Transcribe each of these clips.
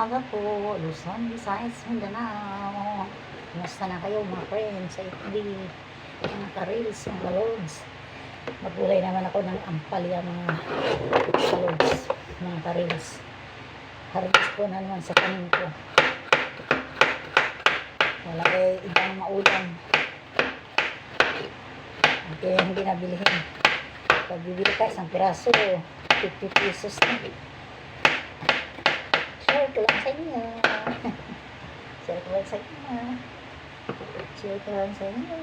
umaga po, Luzon, Visayas, Mindanao. Kumusta na kayo mga friends sa FB, mga ka-reels, mga ka-loads. Magulay naman ako ng ampalya mga ka-loads, mga ka-reels. Harvest ko na naman sa tanim ko. Wala eh, ibang maulam. Kaya hindi nabilihin. Pag bibili ka, isang piraso, 50 pesos na. Share ko lang sa inyo. Share sa inyo. Share ko lang sa inyo.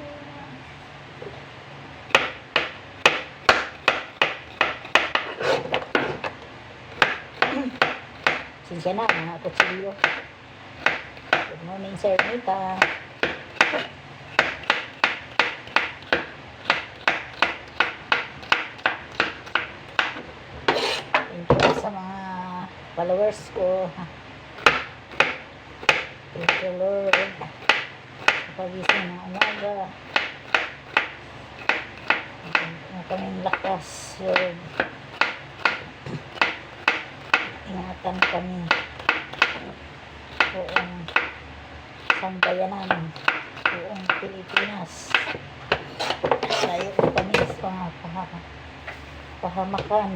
Sinsya na, mga kutsilyo. Good morning, Sir Nita. Thank you sa mga followers ko. You, Lord. Sa pagising ng umaga. Ang kaming lakas, Lord. Ingatan kami. Buong sambayanan. Buong Pilipinas. Tayo ko kami sa mga pahama, pahamakan.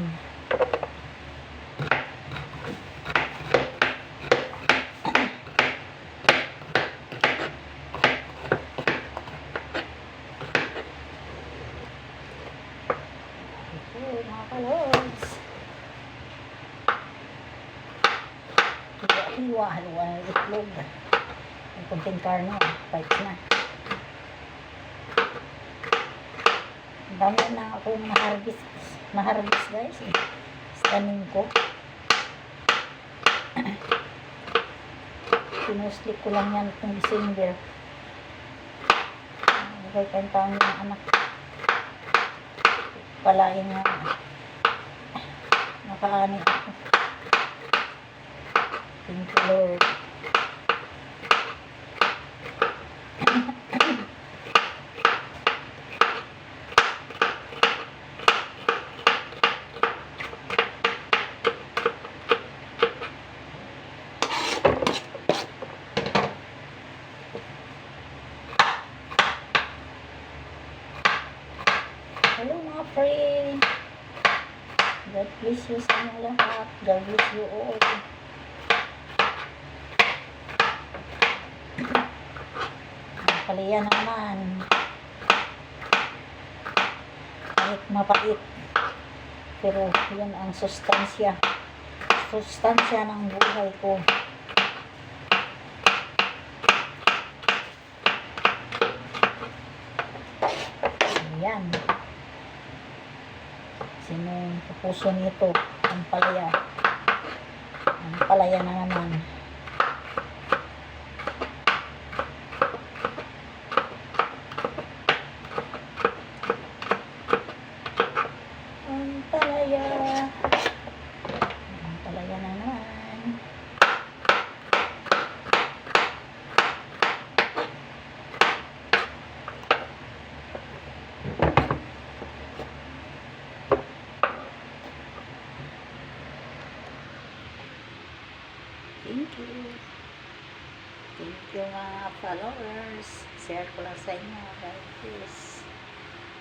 Hiwa-hiwa, haluan ng itlog. Ang kunting karno, fight na. Ang dami na akong na-harvest, na-harvest guys. Eh. Sa tanim ko. Pinuslik ko lang yan itong December. Lagay kayong taon ng anak palain nga nakaani ako thank you Lord hello mga friend God bless you sa inyo lahat. God bless you all Kaliya naman. Kahit mapait. Pero yun ang sustansya. Sustansya ng buhay ko. Ayan. Sino kapuso nito? Ang palaya. Ang palaya na naman. Ang palaya. Ang palaya na naman. Thank you. Thank you mga followers. Share ko lang sa inyo. God bless.